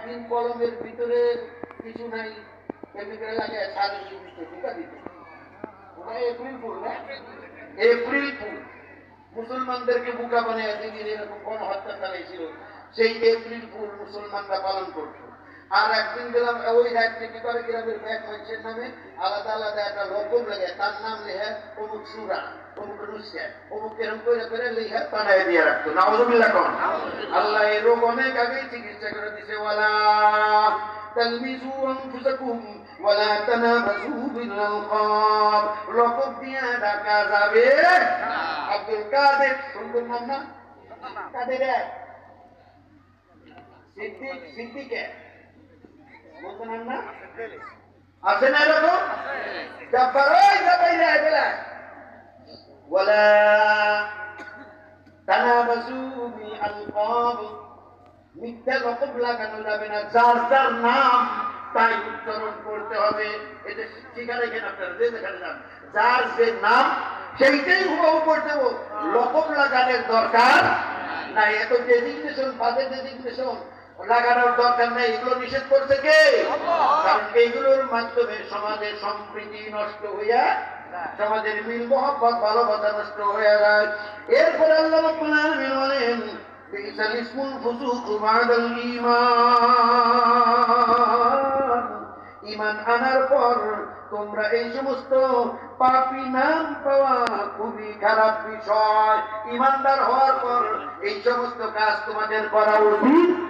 একদিন কলমের ভিতরে কিছু নাই কেমিক্যাল লাগে সাড়ে চব্বিশটা টিকা দিতে এপ্রিল ফুল এপ্রিল ফুল মুসলমানদেরকে বুকা বানিয়ে দিদি এরকম কোন হত্যা চালাইছিল, সেই এপ্রিল ফুল মুসলমানরা পালন করতো। আর একদিন গেলাম, ওই রাজ্যে কি করে গ্রামের ব্যাগ মানুষের নামে? আলাদা আলাদা একটা রকম লাগে, তার নাম লেখা অমুক সুরা, অমুক দিয়ে রাখতো। যাবে আব্দুল কাদের সুন্দর নাম সিদ্দিক আছে না এরকম? জব্বার, ওই জবাই রে বেলা। ওয়ালা তানাবাজু বিল আলকাব মিথ্যা লকব লাগানো যাবে না। যার যার নাম, তাই উচ্চারণ করতে হবে। এটা ঠিকানা এখানে আপনারা যে যেখানে যার যে নাম, সেইটাই হুবাহু করতে হবে। লকব লাগানোর দরকার, নাই, এত ডেজিগনেশন বাদে ডেজিগনেশন লাগানোর দরকার নেই এগুলো নিষেধ করছে কে? কারণ এগুলোর মাধ্যমে সমাজের সম্প্রীতি নষ্ট হইয়া সমাজের মিল মহব্বত ভালোবাসা নষ্ট হইয়া যায়। এরপরে আল্লাহ বলেন আনার পর তোমরা এই সমস্ত পাপি নাম পাওয়া খুবই খারাপ বিষয়। ইমানদার হওয়ার পর এই সমস্ত কাজ তোমাদের করা উচিত।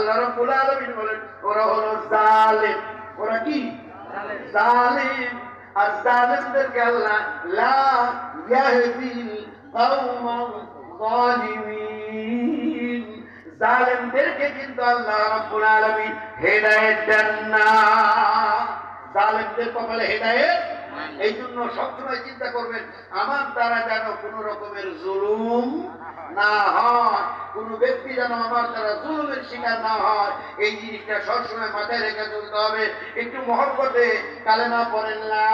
আল্লাহ রাব্বুল আলামিন বলেন, ওরা হলো ওরা কি? আর আল্লাহ, লা ইয়াহদিল জালিমিন কিন্তু আল্লাহ রাব্বুল আলামিন হেদায়েত দেন না। কপালে হেদায়েত এই জন্য সবসময় চিন্তা করবেন, আমার দ্বারা যেন কোন রকমের জুলুম না হয়। কোন ব্যক্তি যেন আমার তারা জুলুমের শিকার না হয়, এই জিনিসটা সবসময় মাথায় রেখে চলতে হবে। একটু মহব্বতে কালেমা পড়েন লা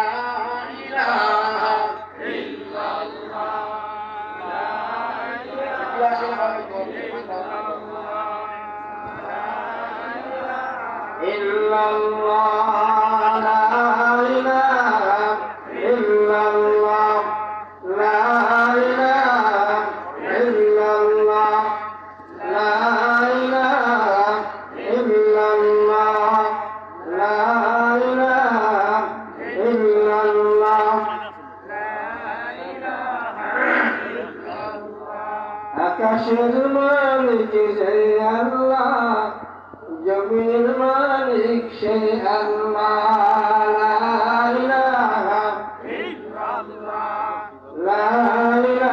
আকাশের মালিক সে আল্লাহ জমির মালিক সে আল্লাহ। লা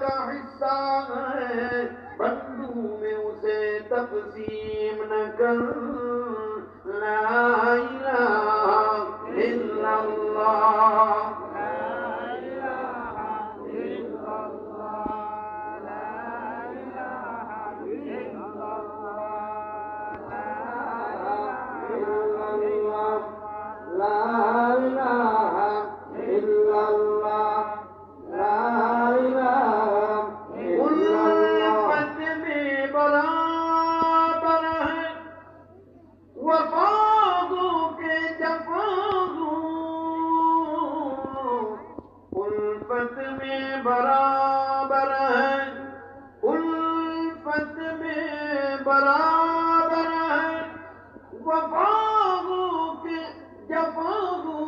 کا حصہ ہے۔ بندو میں اسے تقسیم نہ کر۔ لا الہ الا اللہ۔ برابر ہے وفا ہو کے جفا ہو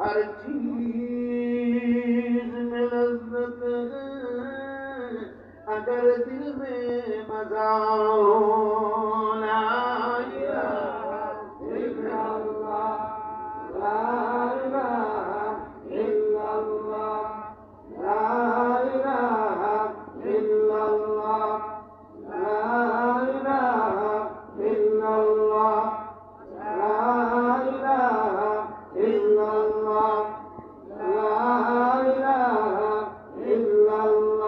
ہر چیز میں لذت اگر دل میں مزہ لا الہ الا اللہ لا الله